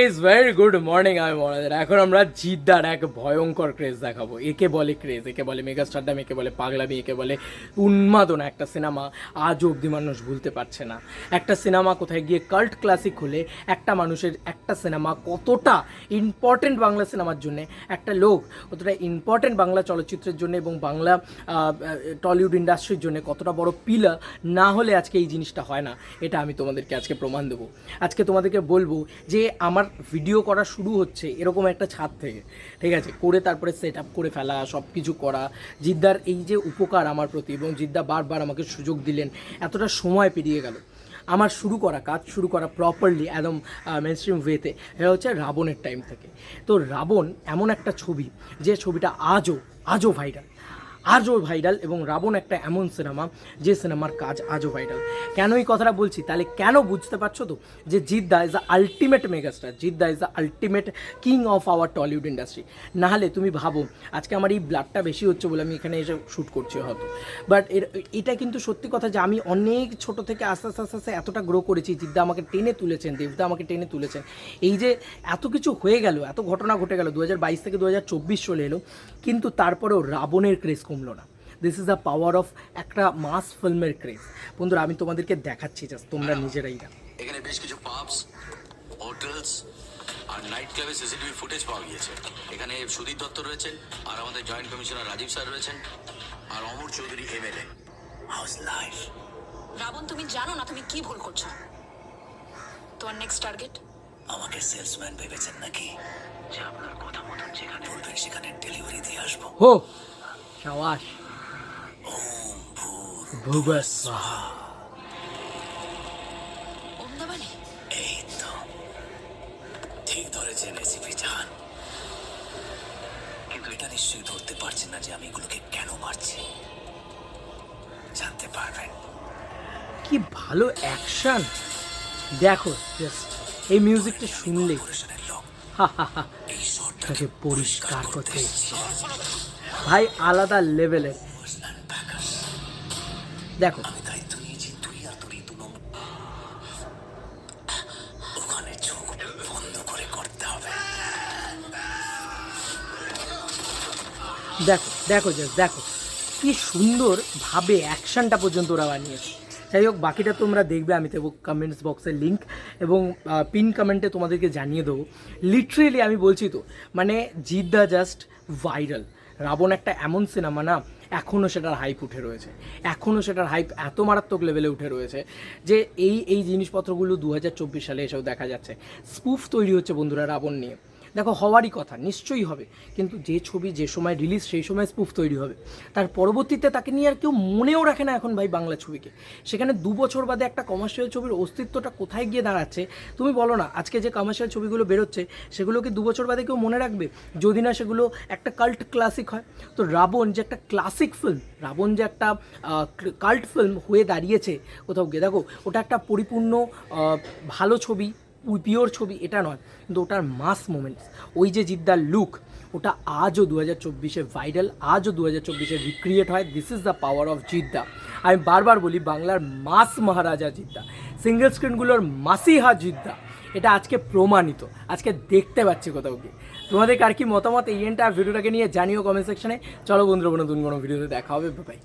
Is very good morning আমি মনাদের এখন আমরা জিদ্দার এক ভয়ঙ্কর ক্রেজ দেখাবো। একে বলে ক্রেজ একে বলে মেগাস্টারডাম একে বলে পাগলামি, একে বলে উন্মাদনা। একটা সিনেমা আজও অবধি মানুষ ভুলতে পারছে না। একটা সিনেমা কোথায় গিয়ে কাল্ট ক্লাসিক হলে একটা মানুষের একটা সিনেমা কতটা ইম্পর্টেন্ট বাংলা সিনেমার জন্য, একটা লোক কতটা ইম্পর্টেন্ট বাংলা চলচ্চিত্রের জন্য এবং বাংলা টলিউড ইন্ডাস্ট্রির জন্য কতটা বড় পিলার না হলে আজকে এই জিনিসটা হয় না। এটা আমি তোমাদেরকে আজকে প্রমাণ দেবো। আজকে তোমাদেরকে বলব যে আমার ভিডিও করা শুরু হচ্ছে এরকম একটা ছাদ থেকে, ঠিক আছে? করে তারপরে সেট আপ করে ফেলা সব কিছু করা। জিদ্দার এই যে উপকার আমার প্রতি এবং জিদ্দা বারবার আমাকে সুযোগ দিলেন, এতটা সময় পেরিয়ে গেল। আমার শুরু করা কাজ শুরু করা প্রপারলি একদম মেন স্ট্রিম ওয়েতে এটা হচ্ছে রাবণের টাইম থেকে। তো রাবণ এমন একটা ছবি, যে ছবিটা আজও আজও ভাইরাল আজও ভাইরাল এবং রাবণ একটা এমন সিনেমা, যে সিনেমার কাজ আজও ভাইরাল। কেন এই কথাটা বলছি? তাহলে কেন বুঝতে পারছ তো? যে জিদ্দা is the ultimate megastar Jeddah is the ultimate king of our Tollywood industry নাহলে তুমি ভাবো, আজকে আমার এই ব্লাডটা বেশি হচ্ছে বলে আমি এখানে এসে শ্যুট করছি হয়তো। বাট এর, এটা কিন্তু সত্যি কথা যে আমি অনেক ছোট থেকে আস্তে আস্তে আস্তে আস্তে এতটা গ্রো করেছি জিদ্দা আমাকে টেনে তুলেছেন দেবদা আমাকে টেনে তুলেছেন। এই যে এত কিছু হয়ে গেল, এত ঘটনা ঘটে গেল দু হাজার বাইশ থেকে দু হাজার চব্বিশ চলে এলো, কিন্তু তারপরেও রাবণের ক্রেজ কমলো না। This is the power of একটা মাস ফিল্মের ক্রেজ বন্ধুরা আমি তোমাদেরকে দেখাচ্ছি জাস্ট তোমরা নিজেরাই দেখো। এখানে বেশ কিছু পাবস হোটেলস আর নাইট ক্লাবে সিসিটিভি ফুটেজ পাওয়া গিয়েছে। এখানে সুদীপ দত্ত রয়েছেন আর আমাদের জয়েন্ট কমিশনার রাজীব স্যার রয়েছেন আর Amar Chowdhury MLA house life Raavan তুমি জানো না তুমি কি ভুল করছ? তোমার নেক্সট টার্গেট আমাকে সেলসম্যান ভেবেছেন নাকি? যে আপনার কথা মতন যেখানে বলবেন সেখানে ডেলিভারি দিয়ে আসব। হো সাবাস এই তো ঠিক ধরেছেন রেসিপি জান কিন্তু এটা নিশ্চয়ই ধরতে পারছেন না যে আমি এগুলোকে কেন মারছি জানতে পারবেন কি ভালো অ্যাকশন দেখো এই মিউজিকটা শুনলে হা হা হা এই শটটাকে পরিষ্কার করতে ভাই, আলাদা লেভেলের দেখো। দেখো দেখো জাস্ট দেখো। কি সুন্দর ভাবে অ্যাকশনটা পর্যন্ত ওরা বানিয়েছে। যাই হোক, বাকিটা তোমরা দেখবে, আমি দেবো কমেন্টস বক্সের লিঙ্ক এবং পিন কমেন্টে তোমাদেরকে জানিয়ে দেবো। লিটারেলি আমি বলছি তো মানে জিদ্দা জাস্ট ভাইরাল রাবণ একটা এমন সিনেমা না এখনও সেটার হাইপ উঠে রয়েছে। এখনও সেটার হাইপ এত মারাত্মক লেভেলে উঠে রয়েছে যে এই এই জিনিসপত্রগুলো দু হাজার চব্বিশ সালে এসেও দেখা যাচ্ছে। স্পুফ তৈরি হচ্ছে বন্ধুরা রাবণ নিয়ে। দেখো, হওয়ারই কথা, নিশ্চয়ই হবে। কিন্তু যে ছবি যে সময় রিলিজ সেই সময় স্পুফ তৈরি হবে। তার পরবর্তীতে তাকে নিয়ে আর কেউ মনেও রাখে না এখন ভাই বাংলা ছবিকে। সেখানে দু বছর বাদে একটা কমার্শিয়াল ছবির অস্তিত্বটা কোথায় গিয়ে দাঁড়াচ্ছে, তুমি বলো না, আজকে যে কমার্শিয়াল ছবিগুলো বেরোচ্ছে সেগুলোকে দু বছর বাদে কেউ মনে রাখবে? যদি না, সেগুলো একটা কাল্ট ক্লাসিক হয়। তো রাবণ যে একটা ক্লাসিক ফিল্ম রাবণ যে একটা কাল্ট ফিল্ম হয়ে দাঁড়িয়েছে কোথাও গিয়ে, দেখো, ওটা একটা পরিপূর্ণ ভালো ছবি। পিওর ছবি, এটা নয়, কিন্তু ওটার মাস মোমেন্টস। ওই যে জিদ্দার লুক ওটা আজও দু হাজার চব্বিশে ভাইরাল আজও দু হাজার চব্বিশে রিক্রিয়েট হয়। This is the power of Jeddah. আমি বারবার বলি, বাংলার মাস মহারাজা জিদ্দা। সিঙ্গেল স্ক্রিনগুলোর মাসিহা জিদ্দা। এটা আজকে প্রমাণিত। আজকে দেখতে পাচ্ছি কোথাও গিয়ে। তোমাদের কার কি মতামত? এই এন্টার ভিডিওটাকে নিয়ে জানিও কমেন্ট সেকশনে চলো বন্ধুরা নতুন কোনো ভিডিওতে দেখা হবে বাই